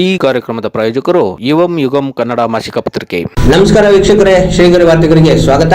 ಈ ಕಾರ್ಯಕ್ರಮದ ಪ್ರಾಯೋಜಕರು ಯುವಂ ಯುಗಂ ಕನ್ನಡ ಮಾಸಿಕ ಪತ್ರಿಕೆ. ನಮಸ್ಕಾರ ವೀಕ್ಷಕರೇ ಶ್ರೀಗರಿ ವಾರ್ತೆಗರಿಗೆ ಸ್ವಾಗತ.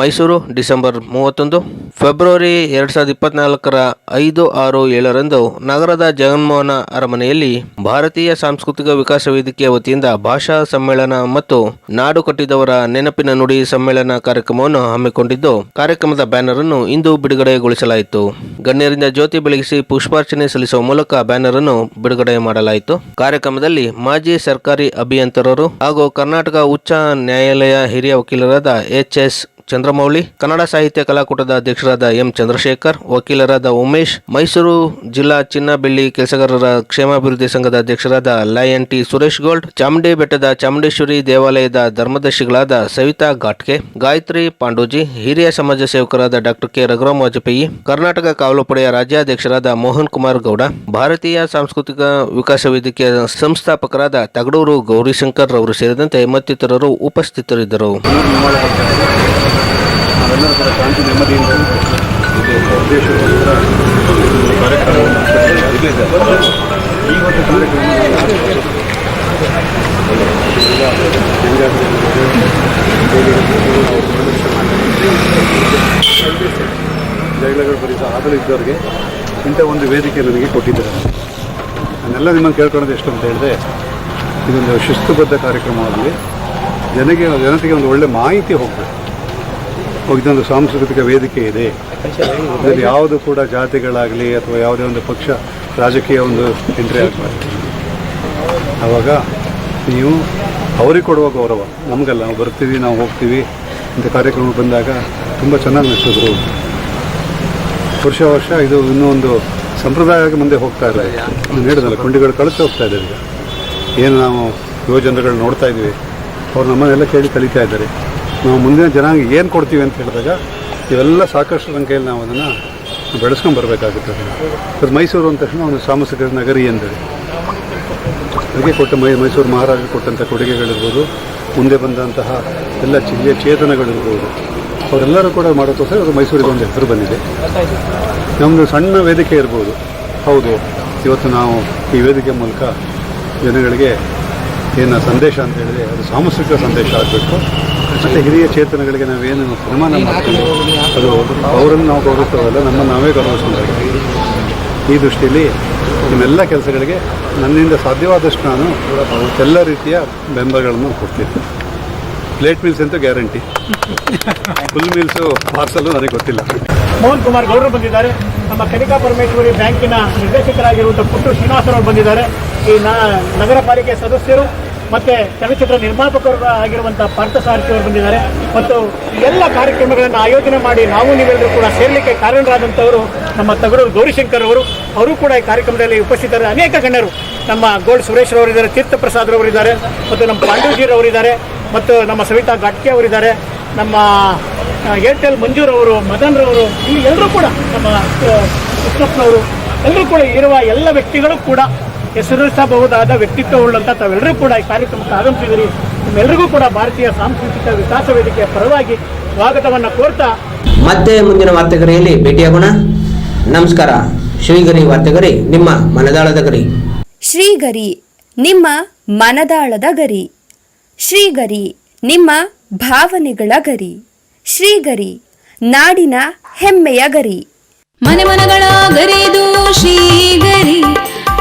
ಮೈಸೂರು ಡಿಸೆಂಬರ್ ಮೂವತ್ತೊಂದು ಫೆಬ್ರವರಿ ಎರಡು ಸಾವಿರದ ಇಪ್ಪತ್ನಾಲ್ಕರ ಐದು ಆರು ಏಳರಂದು ನಗರದ ಜಗನ್ಮೋಹನ ಅರಮನೆಯಲ್ಲಿ ಭಾರತೀಯ ಸಾಂಸ್ಕೃತಿಕ ವಿಕಾಸ ವೇದಿಕೆಯ ವತಿಯಿಂದ ಭಾಷಾ ಸಮ್ಮೇಳನ ಮತ್ತು ನಾಡು ಕಟ್ಟಿದವರ ನೆನಪಿನ ನುಡಿ ಸಮ್ಮೇಳನ ಕಾರ್ಯಕ್ರಮವನ್ನು ಹಮ್ಮಿಕೊಂಡಿದ್ದು ಕಾರ್ಯಕ್ರಮದ ಬ್ಯಾನರ್ ಅನ್ನು ಇಂದು ಬಿಡುಗಡೆಗೊಳಿಸಲಾಯಿತು. ಗಣ್ಯರಿಂದ ಜ್ಯೋತಿ ಬೆಳಗಿಸಿ ಪುಷ್ಪಾರ್ಚನೆ ಸಲ್ಲಿಸುವ ಮೂಲಕ ಬ್ಯಾನರ್ ಅನ್ನು ಬಿಡುಗಡೆ ಮಾಡಲಾಯಿತು. ಕಾರ್ಯಕ್ರಮದಲ್ಲಿ ಮಾಜಿ ಸರ್ಕಾರಿ ಅಭಿಯಂತರರು ಹಾಗೂ ಕರ್ನಾಟಕ ಉಚ್ಚ ನ್ಯಾಯಾಲಯ ಹಿರಿಯ ವಕೀಲರಾದ ಎಚ್ ಎಸ್ ಚಂದ್ರಮೌಳಿ, ಕನ್ನಡ ಸಾಹಿತ್ಯ ಕಲಾಕೂಟದ ಅಧ್ಯಕ್ಷರಾದ ಎಂ ಚಂದ್ರಶೇಖರ್, ವಕೀಲರಾದ ಉಮೇಶ್, ಮೈಸೂರು ಜಿಲ್ಲಾ ಚಿನ್ನ ಬೆಳ್ಳಿ ಕೆಲಸಗಾರರ ಕ್ಷೇಮಾಭಿವೃದ್ಧಿ ಸಂಘದ ಅಧ್ಯಕ್ಷರಾದ lion T Suresh gold, Chamundi ಬೆಟ್ಟದ ಚಾಮುಂಡೇಶ್ವರಿ ದೇವಾಲಯದ ಧರ್ಮದರ್ಶಿಗಳಾದ ಸವಿತಾ ಘಾಟ್ಕೆ ಗಾಯತ್ರಿ ಪಾಂಡೋಜಿ, ಹಿರಿಯ ಸಮಾಜ ಸೇವಕರಾದ ಡಾಕ್ಟರ್ ಕೆ. ರಘುರಾಮ್ ವಾಜಪೇಯಿ, ಕರ್ನಾಟಕ ಕಾವಲು ಪಡೆಯ ರಾಜ್ಯಾಧ್ಯಕ್ಷರಾದ ಮೋಹನ್ ಕುಮಾರ್ ಗೌಡ, ಭಾರತೀಯ ಸಾಂಸ್ಕೃತಿಕ ವಿಕಾಸ ವೇದಿಕೆಯ ಸಂಸ್ಥಾಪಕರಾದ ತಗಡೂರು ಗೌರಿಶಂಕರ್ ಅವರು ಸೇರಿದಂತೆ ಮತ್ತಿತರರು ಉಪಸ್ಥಿತರಿದ್ದರು. ನಾವೆಲ್ಲರೂ ಕೂಡ ಶಾಂತಿ ನೆಮ್ಮದಿಯಿಂದ ಉದ್ದೇಶಕ್ಕೋಸ್ಕರ ಕಾರ್ಯಕ್ರಮವನ್ನು. ಈ ಒಂದು ಕಾರ್ಯಕ್ರಮ ಜಗಳಗಳು ಬರೀತ ಆಗಲು ಇದ್ದವರಿಗೆ ಇಂಥ ಒಂದು ವೇದಿಕೆ ನನಗೆ ಕೊಟ್ಟಿದ್ದಾರೆ. ನಾನೆಲ್ಲ ನಿಮ್ಮನ್ನು ಕೇಳ್ಕೊಳ್ಳೋದು ಎಷ್ಟು ಅಂತ ಹೇಳಿದ್ರೆ, ಇದೊಂದು ಶಿಸ್ತುಬದ್ಧ ಕಾರ್ಯಕ್ರಮವಾಗಲಿ. ಜನಗೆ, ಜನತೆಗೆ ಒಂದು ಒಳ್ಳೆ ಮಾಹಿತಿ ಹೋಗಬೇಕು. ಇದೊಂದು ಸಾಂಸ್ಕೃತಿಕ ವೇದಿಕೆ ಇದೆ. ಇದರಲ್ಲಿ ಯಾವುದು ಕೂಡ ಜಾತಿಗಳಾಗಲಿ ಅಥವಾ ಯಾವುದೇ ಒಂದು ಪಕ್ಷ ರಾಜಕೀಯ ಒಂದು ಎಂಟ್ರಿ ಆಗಬಾರ್ದು. ಆವಾಗ ನೀವು ಅವರಿಗೆ ಕೊಡುವ ಗೌರವ. ನಮಗಲ್ಲ ನಾವು ಬರ್ತೀವಿ ನಾವು ಹೋಗ್ತೀವಿ ಇಂಥ ಕಾರ್ಯಕ್ರಮ ಬಂದಾಗ ತುಂಬ ಚೆನ್ನಾಗಿ ನಡೆಸಿದ್ರು. ವರ್ಷ ವರ್ಷ ಇದು ಇನ್ನೂ ಒಂದು ಸಂಪ್ರದಾಯವಾಗಿ ಮುಂದೆ ಹೋಗ್ತಾ ಇದೆ ನಾನು ಹೇಳಿದಲ್ಲ ಕುಂಡಿಗಳು ಕಳಿಸಿ ಹೋಗ್ತಾ ಇದ್ದಾರೆ ಈಗ. ಏನು ನಾವು ಯುವಜನರುಗಳು ನೋಡ್ತಾ ಇದ್ದೀವಿ. ಅವ್ರು ನಮ್ಮನ್ನೆಲ್ಲ ಕೇಳಿ ಕಲಿತಾ ಇದ್ದಾರೆ. ನಾವು ಮುಂದಿನ ಜನಾಂಗ ಏನು ಕೊಡ್ತೀವಿ ಅಂತ ಹೇಳಿದಾಗ ಇವೆಲ್ಲ ಸಾಕಷ್ಟು ಸಂಖ್ಯೆಯಲ್ಲಿ ನಾವು ಅದನ್ನು ಬೆಳೆಸ್ಕೊಂಡು ಬರಬೇಕಾಗುತ್ತದೆ ಅದು ಮೈಸೂರು ಅಂದ ತಕ್ಷಣ ಒಂದು ಸಾಂಸ್ಕೃತಿಕ ನಗರಿ ಎಂದರೆ. ಅದಕ್ಕೆ ಕೊಟ್ಟ ಮೈ, ಮೈಸೂರು ಮಹಾರಾಜರು ಕೊಟ್ಟಂಥ ಕೊಡುಗೆಗಳಿರ್ಬೋದು, ಮುಂದೆ ಬಂದಂತಹ ಎಲ್ಲ ಜಿಲ್ಲೆಯ ಚೇತನಗಳಿರ್ಬೋದು. ಅವರೆಲ್ಲರೂ ಕೂಡ ಮಾಡೋಕ್ಕೋಸ್ಕರ ಅದು ಮೈಸೂರಿಗೆ ಒಂದು ಹೆಸರು ಬಂದಿದೆ. ನಮ್ಮದು ಸಣ್ಣ ವೇದಿಕೆ ಇರ್ಬೋದು. ಹೌದು, ಇವತ್ತು ನಾವು ಈ ವೇದಿಕೆ ಮೂಲಕ ಜನಗಳಿಗೆ ಏನು ಸಂದೇಶ ಅಂತ ಹೇಳಿದ್ರೆ ಅದು ಸಾಂಸ್ಕೃತಿಕ ಸಂದೇಶ ಆಗಬೇಕು. ಮತ್ತು ಹಿರಿಯ ಚೇತನಗಳಿಗೆ ನಾವೇನು ಸನ್ಮಾನ ಮಾಡ್ತೀವಿ? ಅದು ಅವರನ್ನು ನಾವು ಗೌರವಿಸೋದಲ್ಲ ನಮ್ಮ ನಾವೇ ಗೌರವಿಸ್ಕೊಂಡಿದ್ದೀವಿ ಈ ದೃಷ್ಟಿಯಲ್ಲಿ ನಿಮ್ಮೆಲ್ಲ ಕೆಲಸಗಳಿಗೆ ನನ್ನಿಂದ ಸಾಧ್ಯವಾದಷ್ಟು ನಾನು ಎಲ್ಲ ರೀತಿಯ ಬೆಂಬಲಗಳನ್ನು ಕೊಡ್ತೀನಿ. ಪ್ಲೇಟ್ ಮೀಲ್ಸ್ ಅಂತೂ ಗ್ಯಾರಂಟಿ ಫುಲ್ ಮೀಲ್ಸು ಪಾರ್ಸಲು ನನಗೆ ಗೊತ್ತಿಲ್ಲ. ಮೋಹನ್ ಕುಮಾರ್ ಗೌಡರು ಬಂದಿದ್ದಾರೆ. ನಮ್ಮ ಕನಿಕಾ ಪರಮೇಶ್ವರಿ ಬ್ಯಾಂಕಿನ ನಿರ್ದೇಶಕರಾಗಿರುವಂಥ ಪುಟ್ಟು ಶ್ರೀನಿವಾಸರವರು ಬಂದಿದ್ದಾರೆ. ಈ ನ- ನಗರ ಪಾಲಿಕೆ ಸದಸ್ಯರು ಮತ್ತೆ ಚಲನಚಿತ್ರ ನಿರ್ಮಾಪಕರು ಆಗಿರುವಂಥ ಪಾರ್ಥಸಾರಥಿ ಅವರು ಬಂದಿದ್ದಾರೆ. ಮತ್ತು ಎಲ್ಲ ಕಾರ್ಯಕ್ರಮಗಳನ್ನು ಆಯೋಜನೆ ಮಾಡಿ ನಾವು ನೀವೆಲ್ಲರೂ ಕೂಡ ಸೇರಲಿಕ್ಕೆ ಕಾರಣರಾದಂಥವರು ನಮ್ಮ ತಗಡೂರು ಗೌರಿಶಂಕರ್ ಅವರು. ಅವರು ಕೂಡ ಈ ಕಾರ್ಯಕ್ರಮದಲ್ಲಿ ಉಪಸ್ಥಿತರ. ಅನೇಕ ಗಣ್ಯರು ನಮ್ಮ ಗೋಲ್ಡ್ ಸುರೇಶ್ ಅವರಿದ್ದಾರೆ ತೀರ್ಥ ಪ್ರಸಾದ್ ಅವರಿದ್ದಾರೆ, ಮತ್ತು ನಮ್ಮ ಪಾಂಡವಜಿರವರಿದ್ದಾರೆ ಮತ್ತು ನಮ್ಮ ಸವಿತಾ ಘಾಟ್ಕೆ ಅವರಿದ್ದಾರೆ, ನಮ್ಮ ಏರ್ಟೆಲ್ ಮಂಜೂರವರು ಮದನ್ ರವರು ಇಲ್ಲಿ ಎಲ್ಲರೂ ಕೂಡ ನಮ್ಮ ಕೃಷ್ಣಪ್ಪನವರು ಎಲ್ಲರೂ ಕೂಡ ಇರುವ ಎಲ್ಲ ವ್ಯಕ್ತಿಗಳು ಕೂಡ ಹೆಸರಿಸಬಹುದಾದ ವ್ಯಕ್ತಿತ್ವ ಉಳ್ಳಂತ ತಾವೆಲ್ಲರೂ ಕೂಡ ಈ ಕಾರ್ಯಕ್ರಮಕ್ಕೆ ಆಗಮಿಸಿದಿರಿ. ನಿಮ್ಮೆಲ್ಲರಿಗೂ ಕೂಡ ಭಾರತೀಯ ಸಾಂಸ್ಕೃತಿಕ ವಿಕಾಸ ವೇದಿಕೆಯ ಪರವಾಗಿ ಸ್ವಾಗತವನ್ನು ಕೋರ್ತಾ ಮತ್ತೆ ಮುಂದಿನ ವಾರ್ತೆಗರಿಯಲ್ಲಿ ಭೇಟಿಯಾಗೋಣ. ನಮಸ್ಕಾರ. ಶ್ರೀಗರಿ ವಾರ್ತೆಗರಿ ನಿಮ್ಮ ಮನದಾಳದ ಗರಿ. ಶ್ರೀಗರಿ ನಿಮ್ಮ ಮನದಾಳದ ಗರಿ. ಶ್ರೀಗರಿ ನಿಮ್ಮ ಭಾವನೆಗಳ ಗರಿ. ಶ್ರೀಗರಿ ನಾಡಿನ ಹೆಮ್ಮೆಯ ಗರಿ. ಮನೆ ಮನಗಳ ಗರಿದು ಶ್ರೀಗರಿ.